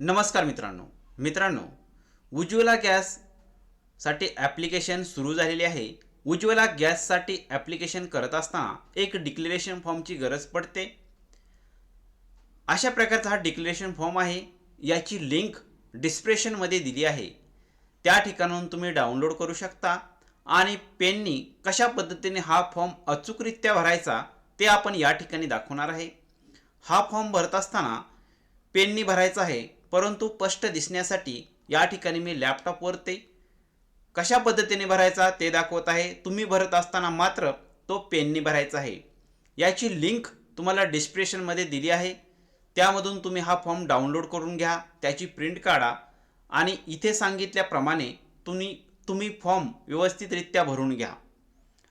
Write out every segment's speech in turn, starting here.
नमस्कार मित्रांनो. मित्रांनो उज्ज्वला गॅससाठी ॲप्लिकेशन सुरू झालेले आहे. उज्ज्वला गॅससाठी ॲप्लिकेशन करत असताना एक डिक्लेरेशन फॉर्मची गरज पडते. अशा प्रकारचा हा डिक्लेरेशन फॉर्म आहे. याची लिंक डिस्क्रिप्शनमध्ये दिली आहे. त्या ठिकाणाहून तुम्ही डाउनलोड करू शकता आणि पेननी कशा पद्धतीने हा फॉर्म अचूकरित्या भरायचा ते आपण या ठिकाणी दाखवणार आहे. हा फॉर्म भरत असताना पेननी भरायचा आहे. परंतु स्पष्ट दिसण्यासाठी या ठिकाणी मी लॅपटॉपवर ते कशा पद्धतीने भरायचा ते दाखवत आहे. तुम्ही भरत असताना मात्र तो पेनने भरायचा आहे. याची लिंक तुम्हाला डिस्क्रिप्शनमध्ये दिली आहे. त्यामधून तुम्ही हा फॉर्म डाउनलोड करून घ्या. त्याची प्रिंट काढा. आणि इथे सांगितल्याप्रमाणे तुम्ही तुम्ही फॉर्म व्यवस्थितरित्या भरून घ्या.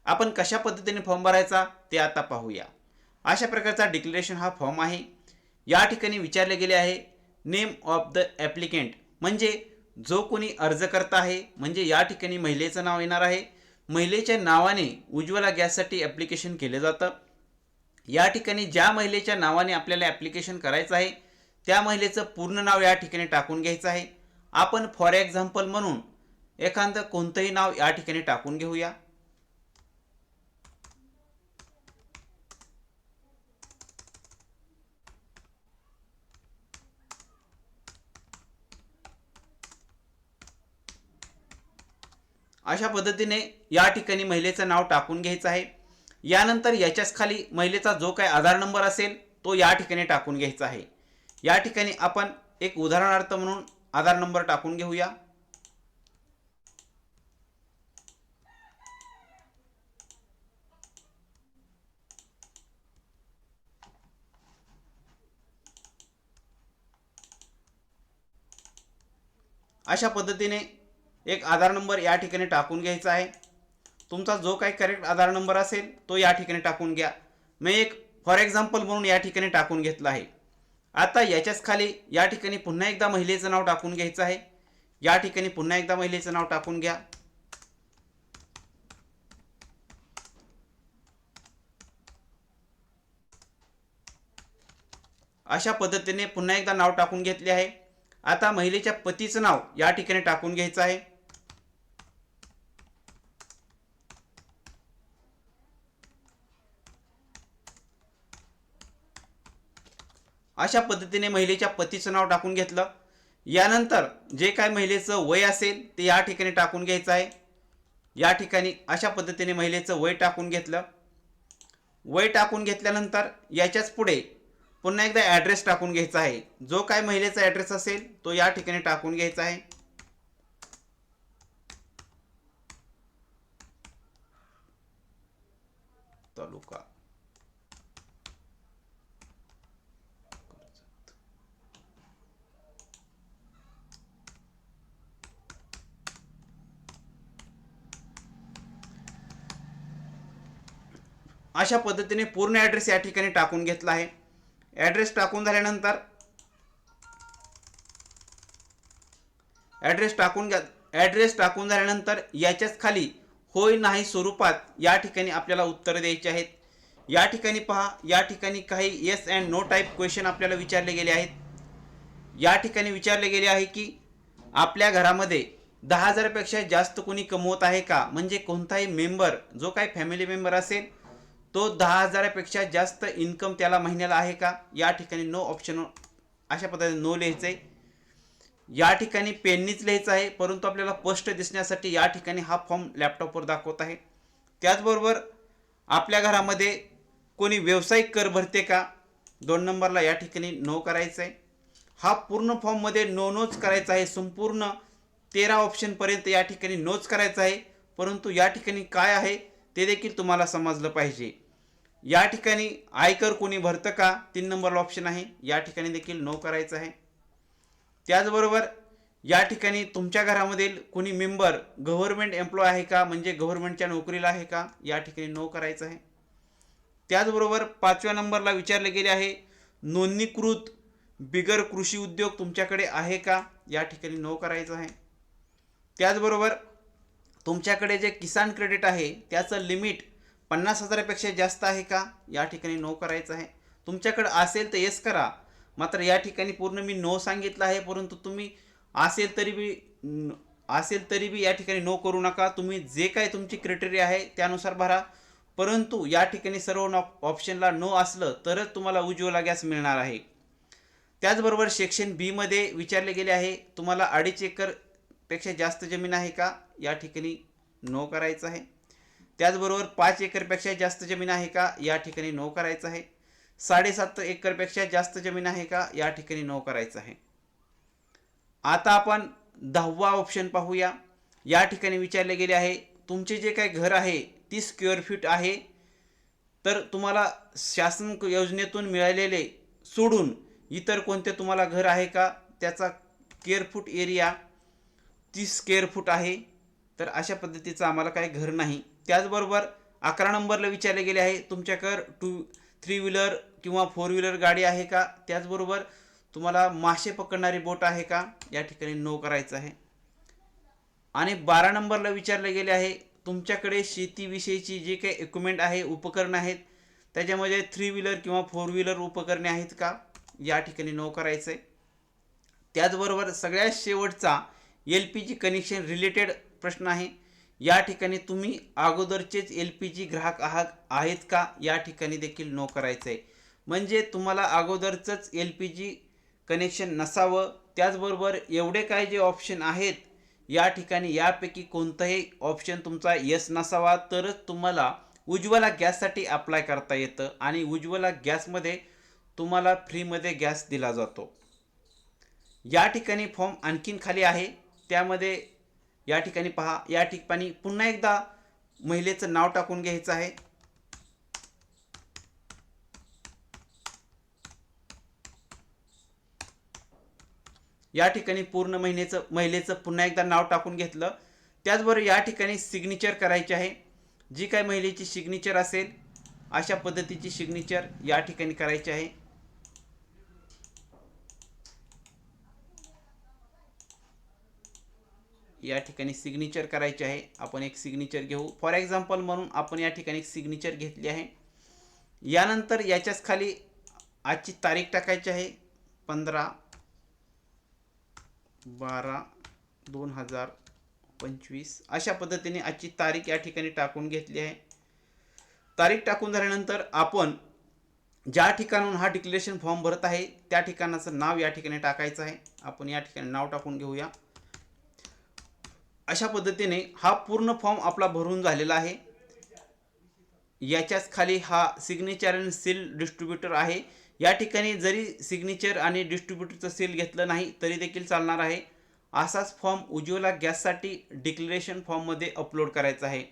आपण कशा पद्धतीने फॉर्म भरायचा ते आता पाहूया. अशा प्रकारचा डिक्लेरेशन हा फॉर्म आहे. या ठिकाणी विचारले गेले आहे नेम ऑफ द ॲप्लिकेंट. म्हणजे जो कोणी अर्ज करता आहे म्हणजे या ठिकाणी महिलेचं नाव येणार आहे. महिलेच्या नावाने उज्ज्वला गॅससाठी ॲप्लिकेशन केलं जातं. या ठिकाणी ज्या महिलेच्या नावाने आपल्याला ॲप्लिकेशन करायचं आहे त्या महिलेचं पूर्ण नाव या ठिकाणी टाकून घ्यायचं आहे. आपण फॉर एक्झाम्पल म्हणून एखादं कोणतंही नाव या ठिकाणी टाकून घेऊया. अशा पद्धतीने या ठिकाणी महिलेचं नाव टाकून घ्यायचं आहे. यानंतर याच्याच खाली महिलेचा जो काही आधार नंबर असेल तो या ठिकाणी टाकून घ्यायचा आहे. या ठिकाणी आपण एक उदाहरणार्थ म्हणून आधार नंबर टाकून घेऊया. अशा पद्धतीने एक आधार नंबर या ठिकाणी टाकून घ्यायचा आहे. तुमचा जो काही करेक्ट आधार नंबर असेल तो या ठिकाणी टाकून घ्या. मी एक फॉर एक्झाम्पल म्हणून या ठिकाणी टाकून घेतला आहे. आता याच्याच खाली या ठिकाणी पुन्हा एकदा महिलेचं नाव टाकून घ्यायचं आहे. या ठिकाणी पुन्हा एकदा महिलेचं नाव टाकून घ्या. अशा पद्धतीने पुन्हा एकदा नाव टाकून घेतले आहे. आता महिलेच्या पतीचं नाव या ठिकाणी टाकून घ्यायचं आहे. अशा पद्धतीने महिलेच्या पतीचं नाव टाकून घेतलं. यानंतर जे काय महिलेचं वय असेल ते या ठिकाणी टाकून घ्यायचं आहे. या ठिकाणी अशा पद्धतीने महिलेचं वय टाकून घेतलं. वय टाकून घेतल्यानंतर याच्याच पुढे पुन्हा एकदा ॲड्रेस टाकून घ्यायचा आहे. जो काय महिलेचा ॲड्रेस असेल तो या ठिकाणी टाकून घ्यायचा आहे. तालुका अशा पद्धतीने पूर्ण ॲड्रेस या ठिकाणी टाकून घेतला आहे. ॲड्रेस टाकून झाल्यानंतर ॲड्रेस टाकून घ्या ॲड्रेस टाकून झाल्यानंतर याच्याच खाली होय नाही स्वरूपात या ठिकाणी आपल्याला उत्तरं द्यायची आहेत. या ठिकाणी पहा या ठिकाणी काही yes and no type question आपल्याला विचारले गेले आहेत. या ठिकाणी विचारले गेले आहे की आपल्या घरामध्ये दहा हजारापेक्षा जास्त कोणी कमवत आहे का? म्हणजे कोणताही मेंबर जो काही फॅमिली मेंबर असेल तो दहा हजारापेक्षा जास्त इन्कम त्याला महिन्याला आहे का? या ठिकाणी नो ऑप्शन अशा पद्धतीने नो लिहायचं आहे या ठिकाणी पेननीच लिहायचं आहे परंतु आपल्याला स्पष्ट दिसण्यासाठी या ठिकाणी हा फॉर्म लॅपटॉपवर दाखवत आहे. त्याचबरोबर आपल्या घरामध्ये कोणी व्यावसायिक कर भरते का? दोन नंबरला या ठिकाणी नो करायचं आहे हा पूर्ण फॉर्ममध्ये नो नोच करायचा आहे संपूर्ण तेरा ऑप्शनपर्यंत या ठिकाणी नोच करायचा आहे. परंतु या ठिकाणी काय आहे? ते देखील तुम्हाला समजलं पाहिजे. या ठिकाणी आयकर कोणी भरतं का? तीन नंबरला ऑप्शन आहे. या ठिकाणी देखील नो करायचं आहे. त्याचबरोबर या ठिकाणी तुमच्या घरामधील कोणी मेंबर गव्हर्नमेंट एम्प्लॉय आहे का? म्हणजे गव्हर्नमेंटच्या नोकरीला आहे का? या ठिकाणी नो करायचं आहे. त्याचबरोबर पाचव्या नंबरला विचारले गेले आहे नोंदणीकृत बिगर कृषी उद्योग तुमच्याकडे आहे का? या ठिकाणी नो करायचं आहे. त्याचबरोबर तुमच्याकडे जे किसान क्रेडिट आहे त्याचं लिमिट पन्नास हजारापेक्षा जास्त आहे का? या ठिकाणी नो करायचं आहे. तुमच्याकडं असेल तर येस करा. मात्र या ठिकाणी पूर्ण मी नो सांगितलं आहे परंतु तुम्ही असेल तरी बी असेल तरी बी या ठिकाणी नो करू नका. तुम्ही जे काय तुमची क्रायटेरिया आहे त्यानुसार भरा. परंतु या ठिकाणी सर्व नॉ ऑप्शनला नो असलं तरच तुम्हाला उज्ज्वला गॅस मिळणार आहे. त्याचबरोबर सेक्शन बीमध्ये विचारले गेले आहे तुम्हाला अडीच एकरपेक्षा जास्त जमीन आहे का? या ठिकाणी नो करायचं आहे. त्याचबरोबर पाच एकरपेक्षा जास्त जमीन आहे का? या ठिकाणी नो करायचं आहे. साडेसात एकरपेक्षा जास्त जमीन आहे का? या ठिकाणी नो करायचं आहे. आता आपण दहावा ऑप्शन पाहूया. या ठिकाणी विचारले गेले आहे तुमचे जे काही घर आहे ती स्क्वेअर फीट आहे. तर तुम्हाला शासन योजनेतून मिळालेले सोडून इतर कोणते तुम्हाला घर आहे का? त्याचा स्क्वेअर फूट एरिया तीस स्क्वेअर फूट आहे. तर अशा पद्धतीचं आम्हाला काही घर नाही. त्याचबरोबर अकरा नंबरला विचारले गेले आहे तुमच्याकडं टू थ्री व्हीलर किंवा फोर व्हीलर गाडी आहे का? त्याचबरोबर तुम्हाला मासे पकडणारी बोट आहे का? या ठिकाणी नो करायचं आहे. आणि बारा नंबरला विचारले गेले आहे तुमच्याकडे शेतीविषयीची जे काही इक्विपमेंट आहे उपकरणं आहेत त्याच्यामध्ये थ्री व्हीलर किंवा फोर व्हीलर उपकरणे आहेत का? या ठिकाणी नो करायचं आहे त्याचबरोबर सगळ्यात शेवटचा L P G connection related प्रश्न आहे. या ठिकाणी तुम्ही अगोदरचेच एल पी जी ग्राहक आहात आहेत का? या ठिकाणी देखील नो करायचं आहे म्हणजे तुम्हाला अगोदरचंच एल पी जी कनेक्शन नसावं. त्याचबरोबर एवढे काय जे ऑप्शन आहेत या ठिकाणी यापैकी कोणताही ऑप्शन तुमचा यस नसावा तरच तुम्हाला उज्ज्वला गॅससाठी अप्लाय करता येतं आणि उज्ज्वला गॅसमध्ये तुम्हाला फ्रीमध्ये गॅस दिला जातो. या ठिकाणी फॉर्म आणखीन खाली आहे. त्यामध्ये या ठिकाणी पहा या ठिकाणी पुन्हा एकदा महिलेचं नाव टाकून घ्यायचं आहे. या ठिकाणी पूर्ण महिनेचं महिलेचं पुन्हा एकदा नाव टाकून घेतलं. त्याचबरोबर या ठिकाणी सिग्नेचर करायची आहे. जी काय महिलेची सिग्नेचर असेल अशा पद्धतीची सिग्नेचर या ठिकाणी करायची आहे. या ठिकाणी सिग्नेचर करायचे आहे. आपण एक सिग्नेचर घेऊ. फॉर एक्झाम्पल म्हणून आपण या ठिकाणी एक सिग्नेचर घेतली आहे. यानंतर याच्याच खाली आजची तारीख टाकायची आहे. पंधरा बारा दोन हजार पंचवीस. अशा पद्धतीने आजची तारीख या ठिकाणी टाकून घेतली आहे. तारीख टाकून झाल्यानंतर आपण ज्या ठिकाणून हा डिक्लेरेशन फॉर्म भरत आहे त्या ठिकाणाचं नाव या ठिकाणी टाकायचं आहे. आपण या ठिकाणी नाव टाकून घेऊया. अशा पद्धतीने हा पूर्ण फॉर्म आपला भरून झालेला आहे. याच्याच खाली हा सिग्नेचर अँड सील डिस्ट्रीब्युटर आहे. या ठिकाणी जरी सिग्नेचर आणि डिस्ट्रीब्युटरचं सील घेतलं नाही तरी देखील चालणार आहे. असाच फॉर्म उज्ज्वला गॅससाठी डिक्लेरेशन फॉर्ममध्ये अपलोड करायचा आहे.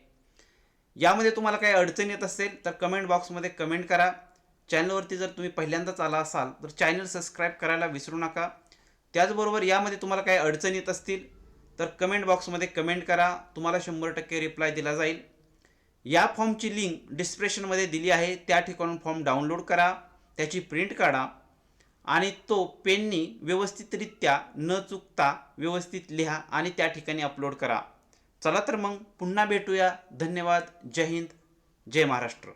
यामध्ये तुम्हाला काही अडचण येत असेल तर कमेंट बॉक्समध्ये कमेंट करा. चॅनलवरती जर तुम्ही पहिल्यांदाच आला असाल तर चॅनल सबस्क्राईब करायला विसरू नका. त्याचबरोबर यामध्ये तुम्हाला काही अडचण येत असतील तर कमेंट बॉक्समध्ये कमेंट करा. तुम्हाला शंभर टक्के रिप्लाय दिला जाईल. या फॉर्मची लिंक डिस्क्रिप्शनमध्ये दिली आहे. त्या ठिकाणून फॉर्म डाउनलोड करा. त्याची प्रिंट काढा. आणि तो पेननी व्यवस्थितरित्या न चुकता व्यवस्थित लिहा आणि त्या ठिकाणी अपलोड करा. चला तर मग पुन्हा भेटूया. धन्यवाद. जय हिंद. जय महाराष्ट्र.